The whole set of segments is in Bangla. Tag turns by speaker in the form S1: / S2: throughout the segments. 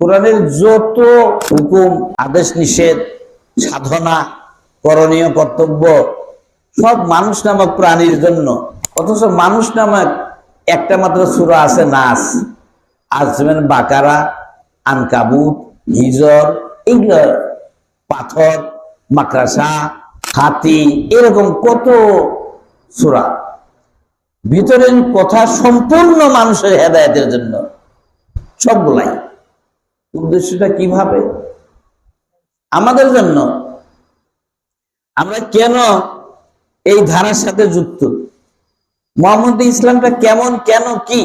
S1: কোরআনের যত হুকুম, আদেশ নিষেধ, সাধনা, করণীয় কর্তব্য, সব মানুষ নামক প্রাণীর জন্য, অথচ মানুষ নামক একটা মাত্র সুরা আছে নাস। আজমেন, বাকারা, আনকাবুত, হিজর এগুলো পাথর, মাকড়াসা, হাতি, এরকম কত সুরা। ভিতরের কথা সম্পূর্ণ মানুষের হেদায়তের জন্য, সবগুলাই। উদ্দেশ্যটা কীভাবে? আমাদের জন্য। আমরা কেন এই ধারার সাথে যুক্ত? মোহাম্মদ ইসলামটা কেমন, কেন, কি?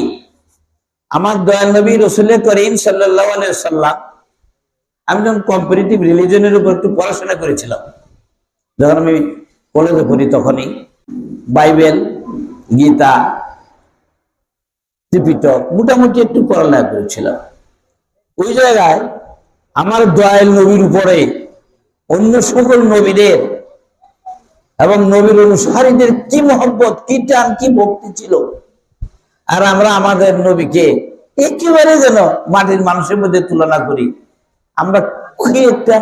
S1: আমার দয়াল নবী রসুল করিম সাল্লাহ আমি যখন কম্পারেটিভ রিলিজনের উপর একটু পড়াশোনা করেছিলাম, যখন আমি কলেজে পড়ি তখনই, বাইবেল, গীতা, ত্রিপিটক, মোটামুটি একটু পড়ালেখা করেছিলাম। ওই জায়গায় আমার দয়াল নবীর উপরে অন্য সকল নবীদের এবং নবীর অনুসারীদের কি মহব্বত, কি টান, কি ভক্তি ছিল? আর আমরা আমাদের নবীকে একেবারে যেন মাটির মানুষের মধ্যে তুলনা করি। আমরা কি একটা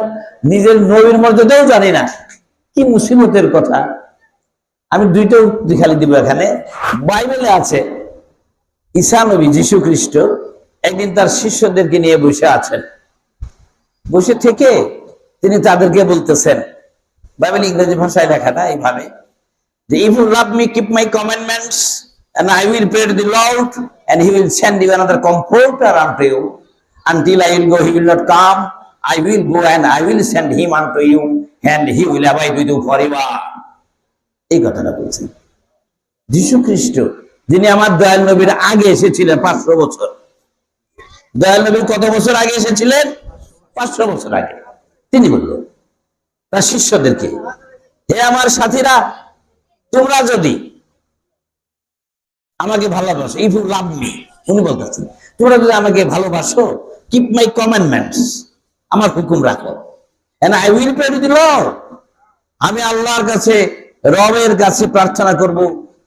S1: নিজের নবীর মর্যাদাও জানি না। কি মুসিবতের কথা। আমি দুইটা খালি দিব এখানে। বাইবেলে আছে ঈসা নবী যীশু খ্রিস্ট একদিন তার শিষ্যদেরকে নিয়ে বসে আছেন বসে থেকে তিনি তাদেরকে বলতেছেন বাইবেল ইংরেজি ভাষায় লেখাটা এইভাবে যে if you love me keep my commandments and I will pray to the Lord and he will send you another comforter unto you until I will go he will not come I will go and I will send him unto you and he will abide with you forever এই কথাটা বলছেন যীশু খ্রিস্ট যিনি আমার দয়াল নবীর আগে এসেছিলেন পাঁচশো বছর দয়াল নবীর কত বছর আগে এসেছিলেন? পাঁচশো বছর আগে। তিনি বললেন তার শিষ্যদেরকে, হে আমার সাথীরা, তোমরা যদি আমাকে ভালোবাসো ইফ ইউ লাভ মি উনি বলতেছেন, তোমরা যদি আমাকে ভালোবাসো কিপ মাই কমেন্ডমেন্টস আমার হুকুম রাখো। And I will to the lord আমি আল্লাহর কাছে, রবের কাছে প্রার্থনা করব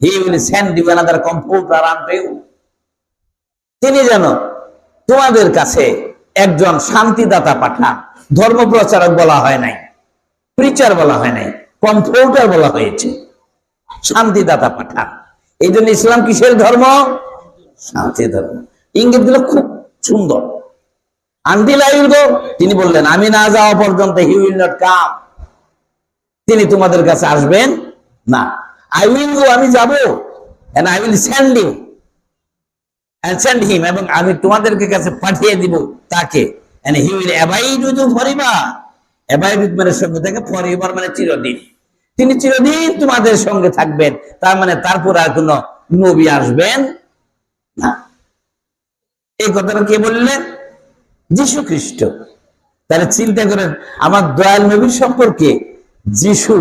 S1: he will send you another computer unto you তিনি যেন তোমাদের কাছে একজন শান্তিদাতা পাঠান। ধর্ম প্রচারক বলা হয় নাই প্রিচার বলা হয় নাই কম্পিউটার বলা হয়েছে। শান্তিদাতা পাঠান। এই জন্য ইসলাম কিসের ধর্ম? শান্তি ধর্ম। ইঙ্গিত দিল খুব সুন্দর। আনটিল আই গো, তিনি বললেন, আমি না যাওয়া পর্যন্ত হি উইল নট কাম তিনি তোমাদের কাছে আসবেন? না। আই উইল গো আমি যাব। And I will you and send him, এবং আমি কাছে পাঠিয়ে দিব তাকে। And he will abide with you forever abide মানে সঙ্গে থাকে, forever মানে চিরদিন। তিনি চিরদিন তোমাদের সঙ্গে থাকবেন। তার মানে তারপর আর কোন নবী আসবেন না। এই কথাটা কে বললেন? যীশু খ্রিস্ট। তাহলে চিন্তা করেন, আমার দয়াল নবীর সম্পর্কে যিশু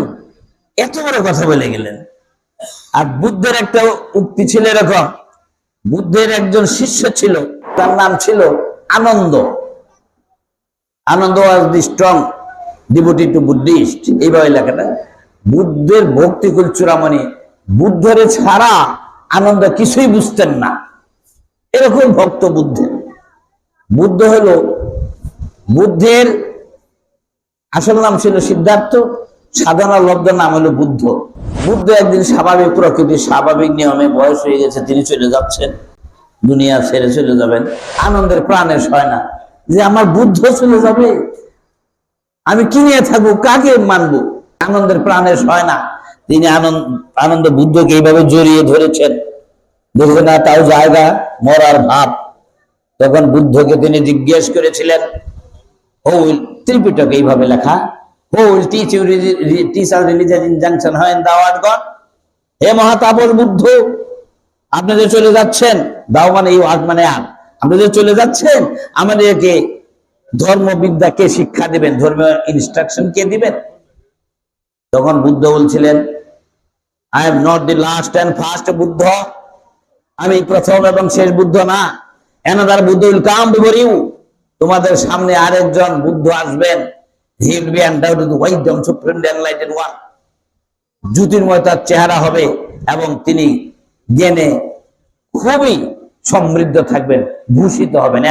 S1: এত বড় কথা বলে গেলেন। আর বুদ্ধের একটা উক্তি ছিল এরকম বুদ্ধের একজন শিষ্য ছিল, তার নাম ছিল Ananda. Ananda was the strong devotee to Buddhist. এইভাবে লেখাটা, বুদ্ধের ভক্তিকুল চূড়ামণি, বুদ্ধের ছাড়া আনন্দ কিছুই বুঝতেন না। এরকম ভক্ত বুদ্ধের। বুদ্ধ হলো, বুদ্ধের আসল নাম ছিল সিদ্ধার্থ সাধারণ লব্ধ নাম হলো বুদ্ধ। বুদ্ধ একদিন স্বাভাবিক প্রকৃতির স্বাভাবিক নিয়মে বয়স হয়ে গেছে, তিনি চলে যাচ্ছেন। দুনিয়া ছেড়ে চলে যাবেন। আনন্দের প্রাণে সয় না। যে আমার বুদ্ধ চলে যাবে, আমি কি নিয়ে থাকব, কাকে মানবো? আনন্দের প্রাণে হয় না। তিনি আনন্দ আনন্দ বুদ্ধকে এইভাবে জড়িয়ে ধরেছেন। দেখবে না তাও জায়গা, মরার ভাব। তখন বুদ্ধকে তিনি জিজ্ঞেস করেছিলেন ও ত্রিপিটক এইভাবে লেখা ও উইল টিচ ইউ টিচ আর রিলিজিয়াস ইনজাংশন হয় হে মহাতাপস বুদ্ধ, আপনি যে চলে যাচ্ছেন, দাও মানে মানে আগ আপনি যে চলে যাচ্ছেন, আমাদেরকে ধর্মবিদ্যা কে শিক্ষা দিবেন? ধর্মীয় ইনস্ট্রাকশন কে দিবেন? তখন বুদ্ধ বলছিলেন I am not the last and first Buddha. আমি প্রথম এবং শেষ বুদ্ধ না। Another Buddha will come before you তোমাদের সামনে আরেকজন বুদ্ধ আসবেন। He will be undoubted wisdom supreme enlightened one. জ্যোতির্ময় তার চেহারা হবে এবং তিনি জ্ঞানে খুবই সমৃদ্ধ থাকবেন, ভূষিত হবেন।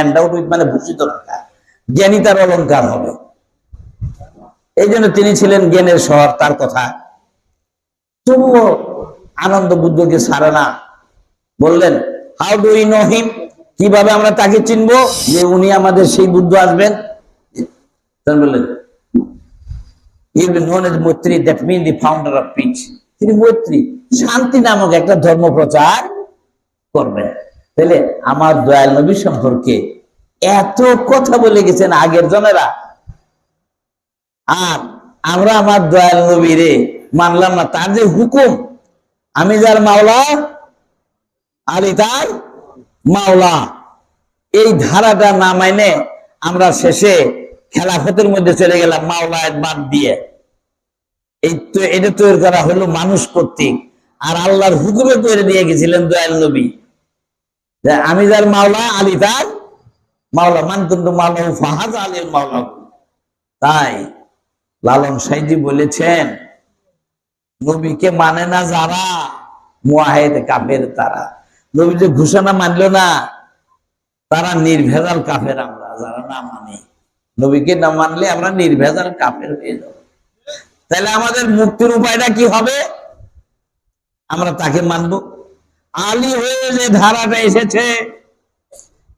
S1: মানে ভূষিত থাকা জ্ঞানী তার অলংকার হবে। এই জন্য তিনি ছিলেন জ্ঞানের শহর, তার কথা। তবুও আনন্দ বুদ্ধকে ছাড়ে না বললেন how do you know him কীভাবে আমরা তাকে চিনবো? যে উনি আমাদের সেই বুদ্ধ আসবেন? বললেন you known as Maitri that mean the founder of peace তিনি মৈত্রী শান্তি নামক একটা ধর্ম প্রচার করবেন। তাহলে আমার দয়াল নবী সম্পর্কে এত কথা বলে গেছেন আগের জনেরা। আর আমরা আমার দয়াল নবীরে মানলাম না, তার যে হুকুম, আমি যার মাওলা, আলী তার মাওলা। এই ধারাটা না মাইনে আমরা শেষে খেলাফতের মধ্যে চলে গেলাম মাওলায় বাদ দিয়ে। এই তো, এটা তৈরি করা হলো মানুষ কর্তৃক। আর আল্লাহর হুকুমে তৈরি দিয়ে গেছিলেন দয়াল নবী। আমি যার মাওলা, আলী তার মাওলা মান কিন্তু মাওলা ফাহাজ আলীর মাওলা। তাই লালন সাইজি বলেছেন, নবীকে মানে না যারা, মুয়াহেদ, কাফের তারা। নবী যে ঘোষণা মানলো না, তারা নির্ভেজাল কাফের আমরা, যারা না মানি। নবীকে না মানলে আমরা নির্ভেজাল কাপের হয়ে যাব। তাহলে আমাদের মুক্তির উপায়টা কি হবে? আমরা তাকে মানব। আলী হয়ে যে ধারাটা এসেছে,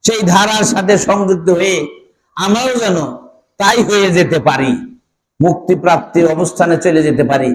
S1: সেই ধারার সাথে সংযুক্ত হয়ে আমরাও যেন তাই হয়ে যেতে পারি মুক্তি প্রাপ্তির অবস্থানে চলে যেতে পারি।